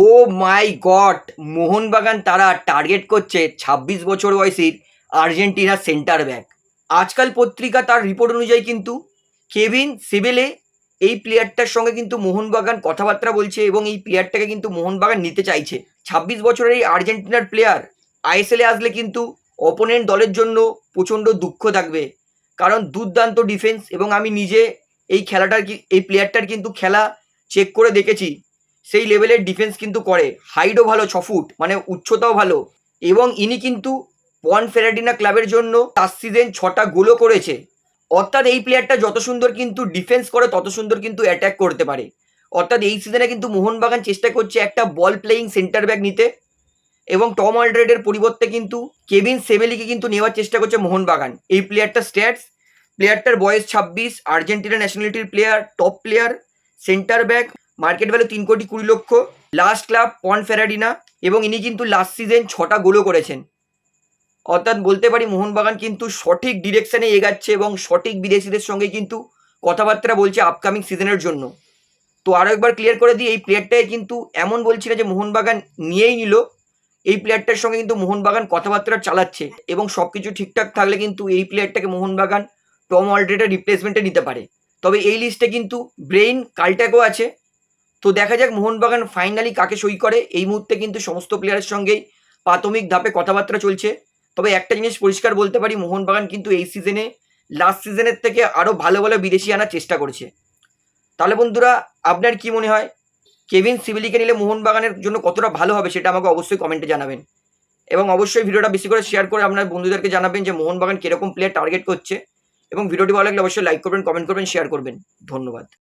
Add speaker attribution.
Speaker 1: ও মাই god, Mohun Bagan তারা target করছে ছাব্বিশ বছর বয়সীর আর্জেন্টিনার সেন্টার ব্যাক। আজকাল পত্রিকা তার রিপোর্ট অনুযায়ী কিন্তু কেভিন সিবেলে এই প্লেয়ারটার সঙ্গে কিন্তু মোহনবাগান কথাবার্তা বলছে এবং এই প্লেয়ারটাকে কিন্তু মোহনবাগান নিতে চাইছে। ছাব্বিশ বছরের এই আর্জেন্টিনার প্লেয়ার আইএসএলে আসলে কিন্তু অপোনেন্ট দলের জন্য প্রচণ্ড দুঃখ থাকবে। কারণ দুর্দান্ত ডিফেন্স এবং আমি নিজে এই খেলাটার এই প্লেয়ারটার কিন্তু খেলা চেক করে দেখেছি। সেই লেভেলের ডিফেন্স কিন্তু করে। হাইটও ভালো, ছ ফুট মানে উচ্চতাও ভালো। এবং ইনি কিন্তু পন ফেরাডিনা ক্লাবের জন্য লাস্ট সিজন ছটা গোলও করেছে। অর্থাৎ এই প্লেয়ারটা যত সুন্দর কিন্তু ডিফেন্স করে, তত সুন্দর কিন্তু অ্যাটাক করতে পারে। অর্থাৎ এই সিজনে কিন্তু মোহনবাগান চেষ্টা করছে একটা বল প্লেয়িং সেন্টার ব্যাক নিতে। এবং টম অলড্রেডের পরিবর্তে কিন্তু কেভিন সেভেলিকে কিন্তু নেওয়ার চেষ্টা করছে মোহনবাগান। এই প্লেয়ারটা স্ট্যাটস প্লেয়ারটার বয়স ছাব্বিশ, Argentina ন্যাশনালিটির player top player centre back market value তিন কোটি কুড়ি লক্ষ লাস্ট ক্লাব পন ফেরাডিনা এবং ইনি কিন্তু লাস্ট সিজন ছটা গোলও করেছেন। অর্থাৎ বলতে পারি মোহনবাগান কিন্তু সঠিক ডিরেকশানে এগাচ্ছে এবং সঠিক বিদেশিদের সঙ্গে কিন্তু কথাবার্তা বলছে আপকামিং সিজনের জন্য। তো আরও একবার ক্লিয়ার করে দিই, এই প্লেয়ারটাকে কিন্তু এমন বলছি না যে মোহনবাগান নিয়েই নিল, এই প্লেয়ারটার সঙ্গে কিন্তু মোহনবাগান কথাবার্তা চালাচ্ছে এবং সব কিছু ঠিকঠাক থাকলে কিন্তু এই প্লেয়ারটাকে মোহনবাগান টম অলড্রেডের রিপ্লেসমেন্টে নিতে পারে। তবে এই লিস্টে কিন্তু ব্রেইন কালট্যাকও আছে। তো দেখা যাক মোহনবাগান ফাইনালি কাকে সই করে। এই মুহূর্তে কিন্তু সমস্ত প্লেয়ারের সঙ্গেই প্রাথমিক ধাপে কথাবার্তা চলছে। তবে একটা জিনিস পরিষ্কার বলতে পারি, মোহনবাগান কিন্তু এই সিজনে লাস্ট সিজনের থেকে আরও ভালো ভালো বিদেশি আনার চেষ্টা করছে। তাহলে বন্ধুরা, আপনার কি মনে হয়? কেভিন সিভিলিকে নিলে মোহনবাগানের জন্য কতটা ভালো হবে সেটা আমাকে অবশ্যই কমেন্টে জানাবেন। এবং অবশ্যই ভিডিওটা বেশি করে শেয়ার করে আপনার বন্ধুদেরকে জানাবেন যে মোহনবাগান কীরকম প্লেয়ার টার্গেট করছে। এবং ভিডিওটি ভালো লাগলে অবশ্যই লাইক করবেন কমেন্ট করবেন শেয়ার করবেন। ধন্যবাদ।